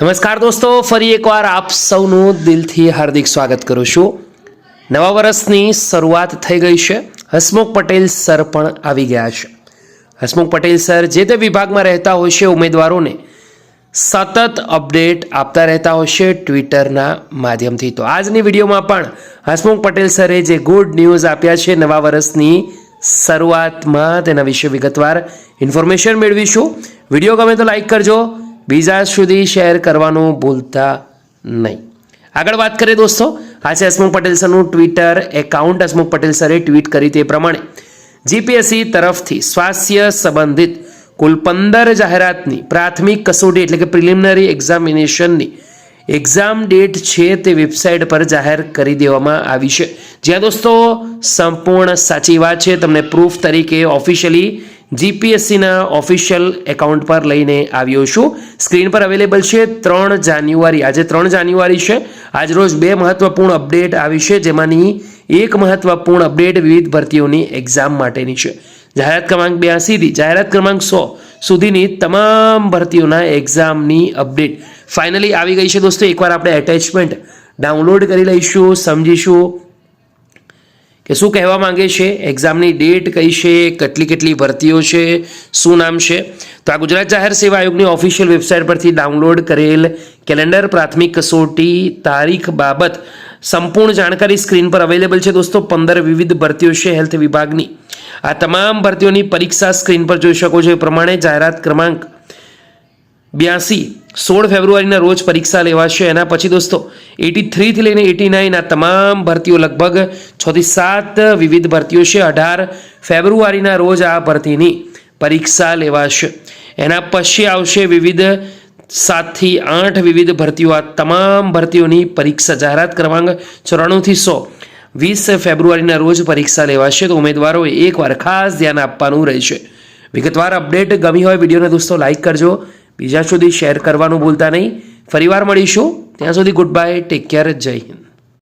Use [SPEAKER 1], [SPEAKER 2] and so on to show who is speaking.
[SPEAKER 1] નમસ્કાર દોસ્તો, ફરી એકવાર આપ સૌનું દિલથી હાર્દિક સ્વાગત કરું છું. નવા વર્ષની શરૂઆત થઈ ગઈ છે. હસમુખ પટેલ સર પણ આવી ગયા છે. હસમુખ પટેલ સર જે તે વિભાગમાં રહેતા હોય છે ઉમેદવારોને સતત અપડેટ આપતા રહેતા હોય છે ટ્વિટરના માધ્યમથી. તો આજની વિડીયોમાં પણ હસમુખ પટેલ સરે જે ગુડ ન્યૂઝ આપ્યા છે નવા વર્ષની શરૂઆતમાં તેના વિશે વિગતવાર ઇન્ફોર્મેશન મેળવીશું. વીડિયો ગમે તો લાઈક કરજો. બીજા સુધી શેર કરવાનું ભૂલતા નહીં. આગળ વાત કરીએ દોસ્તો. આજે હસમુખ પટેલ સરનું ટ્વિટર એકાઉન્ટ હસમુખ પટેલ સરે ટ્વીટ કરી તે પ્રમાણે. જીપીએસસી તરફથી સ્વાસ્થ્ય સંબંધિત કુલ પંદર જાહેરાતની પ્રાથમિક કસોટી એટલે કે પ્રિલિમિનરી એક્ઝામિનેશનની એક્ઝામ ડેટ છે તે વેબસાઇટ પર જાહેર કરી દેવામાં આવી છે. જ્યાં દોસ્તો, સંપૂર્ણ સાચી વાત છે. તમને પ્રૂફ તરીકે ઓફિશિયલી જીપીએસસીના ઓફિશિયલ એકાઉન્ટ પર લઈને આવ્યો છું. સ્ક્રીન પર અવેલેબલ છે ત્રણ જાન્યુઆરી. આજે ત્રણ જાન્યુઆરી છે. આજરોજ બે મહત્વપૂર્ણ અપડેટ આવી છે, જેમાંની એક મહત્વપૂર્ણ અપડેટ વિવિધ ભરતીઓની એક્ઝામ માટેની છે. જાહેરાત ક્રમાંક બ્યાસીથી જાહેરાત ક્રમાંક સો સુધીની તમામ ભરતીઓના એક્ઝામની અપડેટ ફાઇનલી આવી ગઈ છે દોસ્તો, એકવાર આપણે એટેચમેન્ટ ડાઉનલોડ કરી લઈશું, સમજીશું કે શું કહેવા માંગે છે? એક્ઝામની ડેટ કઈ છે? કેટલી કેટલી ભરતીઓ છે? શું નામ છે? તો આ ગુજરાત જાહેર સેવા આયોગની ઓફિશિયલ વેબસાઇટ પરથી ડાઉનલોડ કરેલ કેલેન્ડર પ્રાથમિક કસોટી તારીખ બાબત સંપૂર્ણ જાણકારી સ્ક્રીન પર અવેલેબલ છે. દોસ્તો, પંદર વિવિધ ભરતીઓ છે હેલ્થ વિભાગની. આ તમામ ભરતીઓની પરીક્ષા સ્ક્રીન પર જોઈ શકો છો. એ પ્રમાણે જાહેરાત ક્રમાંક બ્યાસી, સોળ ફેબ્રુઆરીના રોજ પરીક્ષા લેવાશે. એના પછી દોસ્તો, એટી થ્રીથી લઈને એટી નાઇન આ તમામ ભરતીઓ લગભગ છથી સાત વિવિધ ભરતીઓ છે. અઢાર ફેબ્રુઆરીના રોજ આ ભરતીની પરીક્ષા લેવાશે. એના પછી આવશે વિવિધ સાતથી આઠ વિવિધ ભરતીઓ. આ તમામ ભરતીઓની પરીક્ષા જાહેરાત ક્રમાંક ચોરાણુંથી સો. વીસ ફેબ્રુઆરીના રોજ પરીક્ષા લેવાશે. તો ઉમેદવારોએ એકવાર ખાસ ધ્યાન આપવાનું રહેશે. વિગતવાર અપડેટ ગમી હોય વિડીયોને દોસ્તો લાઇક કરજો. બીજા સુધી શેર કરવાનું ભૂલતા નહીં. ફરીવાર મળીશું. ત્યાં સુધી ગુડ બાય ટેક કેર જય હિન્દ.